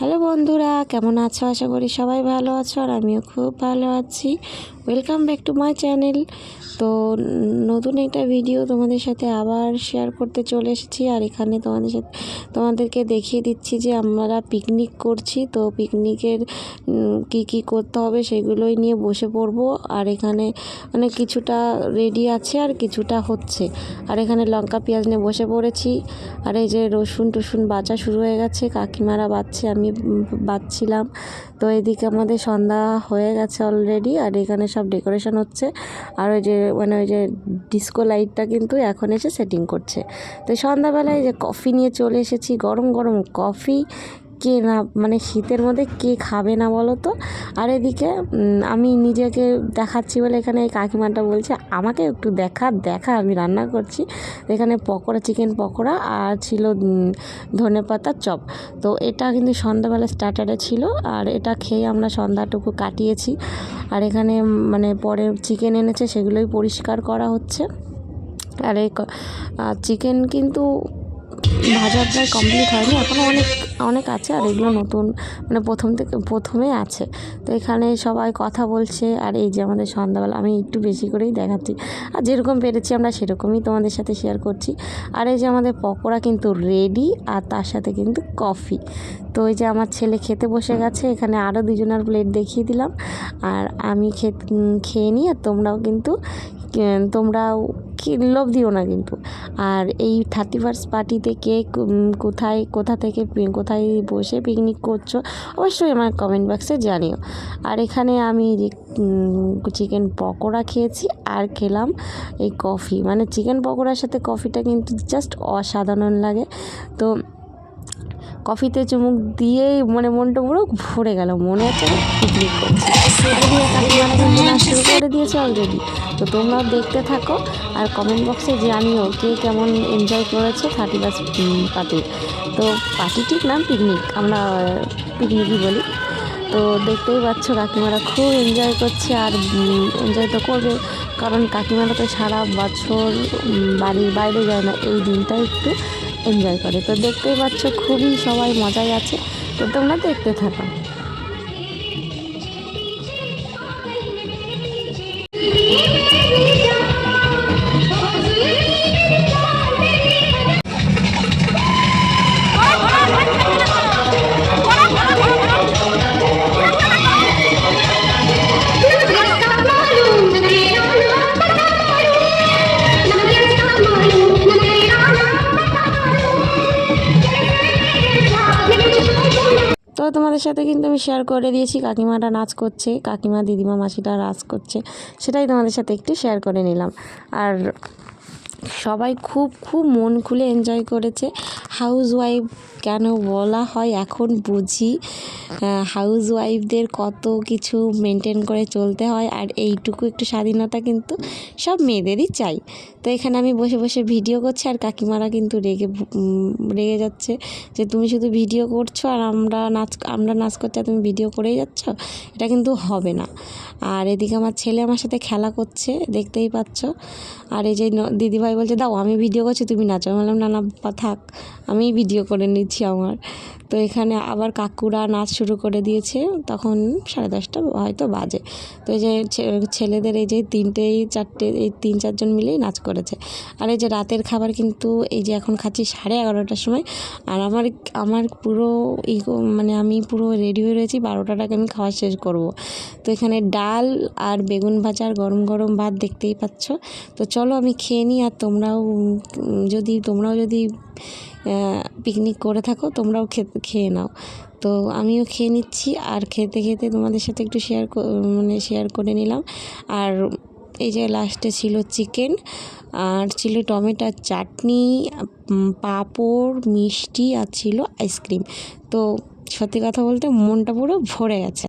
Hello বন্ধুরা কেমন আছো? আশা করি সবাই ভালো আছো আর আমিও খুব ভালো আছি। Welcome back to my channel তো নতুন একটা ভিডিও তোমাদের সাথে আবার শেয়ার করতে চলে এসেছি। আর এখানে তোমাদের সাথে, তোমাদেরকে দেখিয়ে দিচ্ছি যে আমরা পিকনিক করছি। তো পিকনিকের কি কি করতে হবে সেগুলোই নিয়ে বসে পড়ব। আর এখানে মানে কিছুটা রেডি আছে আর কিছুটা হচ্ছে। আর এখানে লঙ্কা পেঁয়াজ নিয়ে বসে পড়েছি। আর এই যে রসুন টসুন বাঁচা শুরু হয়ে গেছে। কাকিমারা বাচ্ছে আমি বাচ্ছিলাম তো এদিকে আমাদের সন্ধ্যা হয়ে গেছে অলরেডি আর এখানে সব ডেকোরেশন হচ্ছে। আর ওই যে মানে ওই যে ডিস্কো লাইটটা কিন্তু এখন এসে সেটিং করছে। তো সন্ধ্যাবেলায় যে কফি নিয়ে চলে এসেছি, গরম গরম কফি কে না মানে শীতের মধ্যে কে খাবে না বলো তো আর এদিকে আমি নিজেকে দেখাচ্ছি বলে এখানে এই কাকিমাটা বলছে, আমাকে একটু দেখা দেখা, আমি রান্না করছি। এখানে পকোড়া চিকেন পকোড়া আর ছিল ধনে পাতার চপ। তো এটা কিন্তু সন্ধ্যাবেলা স্টার্টারে ছিল আর এটা খেয়ে আমরা সন্ধ্যাটুকু কাটিয়েছি। আর এখানে মানে পরে চিকেন এনেছে, সেগুলোই পরিষ্কার করা হচ্ছে। আর এই চিকেন কিন্তু ভাজা প্রায় কমপ্লিট হয়নি। এখনও অনেক অনেক আছে আর এগুলো নতুন মানে প্রথম থেকে, প্রথমে আছে। তো এখানে সবাই কথা বলছে আর এই যে আমাদের সন্ধ্যাবেলা, আমি একটু বেশি করেই দেখাচ্ছি। আর যেরকম পেরেছি আমরা সেরকমই তোমাদের সাথে শেয়ার করছি। আর এই যে আমাদের পকোড়া কিন্তু রেডি আর তার সাথে কিন্তু কফি তো এই যে আমার ছেলে খেতে বসে গেছে, এখানে আরও দুজনের প্লেট দেখিয়ে দিলাম। আর আমি খেয়ে নিই আর তোমরাও কিন্তু তোমরাও লোভ দিও না কিন্তু। আর এই থার্টি ফার্স্ট পার্টিতে কে কোথায়, কোথা থেকে কোথায় বসে পিকনিক করছ, অবশ্যই আমার কমেন্ট বক্সে জানিও। আর এখানে আমি চিকেন পকোড়া খেয়েছি আর খেলাম এই কফি মানে চিকেন পকোড়ার সাথে কফিটা কিন্তু জাস্ট অসাধারণ লাগে। তো কফিতে চুমুক দিয়েই মানে মনটা পুরো ভরে গেল। মনে হচ্ছে পিকনিক করছি। শুরু করে দিয়েছে অলরেডি তো তোমরাও দেখতে থাকো আর কমেন্ট বক্সে জানিও কে কেমন এনজয় করেছে থার্টি ফার্স্ট পার্টি তো পার্টি ঠিক না পিকনিক আমরা পিকনিকই বলি। তো দেখতেই পাচ্ছ কাকিমারা খুব এনজয় করছে আর এনজয় তো করবে। কারণ কাকিমারা তো সারা বছর বাড়ির বাইরে যায় না। এই দিনটা একটু এনজয় করে। তো দেখতেই পাচ্ছ খুবই সবাই মজায় আছে। তো তোমরা দেখতে থাকো। তোমাদের সাথে কিন্তু আমি শেয়ার করে দিয়েছি। কাকিমাটা নাচ করছে, কাকিমা দিদিমা মাসিটা নাচ করছে, সেটাই তোমাদের সাথে একটু শেয়ার করে নিলাম। আর সবাই খুব খুব মন খুলে এনজয় করেছে। হাউস ওয়াইফ কেন বলা হয় এখন বুঝি। হাউস ওয়াইফদের কত কিছু মেনটেন করে চলতে হয় আর এইটুকু একটু স্বাধীনতা কিন্তু সব মেয়েদেরই চাই। তো এখানে আমি বসে বসে ভিডিও করছি আর কাকিমারা কিন্তু রেগে রেগে যাচ্ছে যে তুমি শুধু ভিডিও করছ আর আমরা নাচ আমরা নাচ করছি আর তুমি ভিডিও করেই যাচ্ছ? এটা কিন্তু হবে না। আর এদিকে আমার ছেলে আমার সাথে খেলা করছে, দেখতেই পাচ্ছ। আর এই যে ন- দিদিভাই বলছে, দাও, আমি ভিডিও করছি, তুমি নাচো আমি বললাম, না না, থাক আমি ভিডিও করে নিচ্ছি আমার। তো এখানে আবার কাকুরা নাচ শুরু করে দিয়েছে। তখন সাড়ে দশটা হয়তো বাজে। তো এই যে ছেলেদের এই যে তিনটে চারটে, এই তিন চারজন মিলেই নাচ করেছে। আর এই যে রাতের খাবার কিন্তু এই যে এখন খাচ্ছি সাড়ে এগারোটার সময়। আর আমার আমার পুরো ই মানে আমি পুরো রেডি হয়ে রয়েছি, বারোটাটাকে আমি খাওয়া শেষ করব। তো এখানে ডাল আর বেগুন ভাজা আর গরম গরম ভাত দেখতেই পাচ্ছ। তো চলো আমি খেয়ে নিই আর তোমরাও যদি তোমরাও যদি পিকনিক করে থাকো, তোমরাও খেতে খেয়ে নাও। তো আমিও খেয়ে নিচ্ছি, আর খেতে খেতে তোমাদের সাথে একটু শেয়ার মানে শেয়ার করে নিলাম। আর এই যে লাস্টে ছিল চিকেন আর ছিল টমেটোর চাটনি পাঁপড়, মিষ্টি, আর ছিল আইসক্রিম তো সত্যি কথা বলতে মনটা পুরো ভরে গেছে।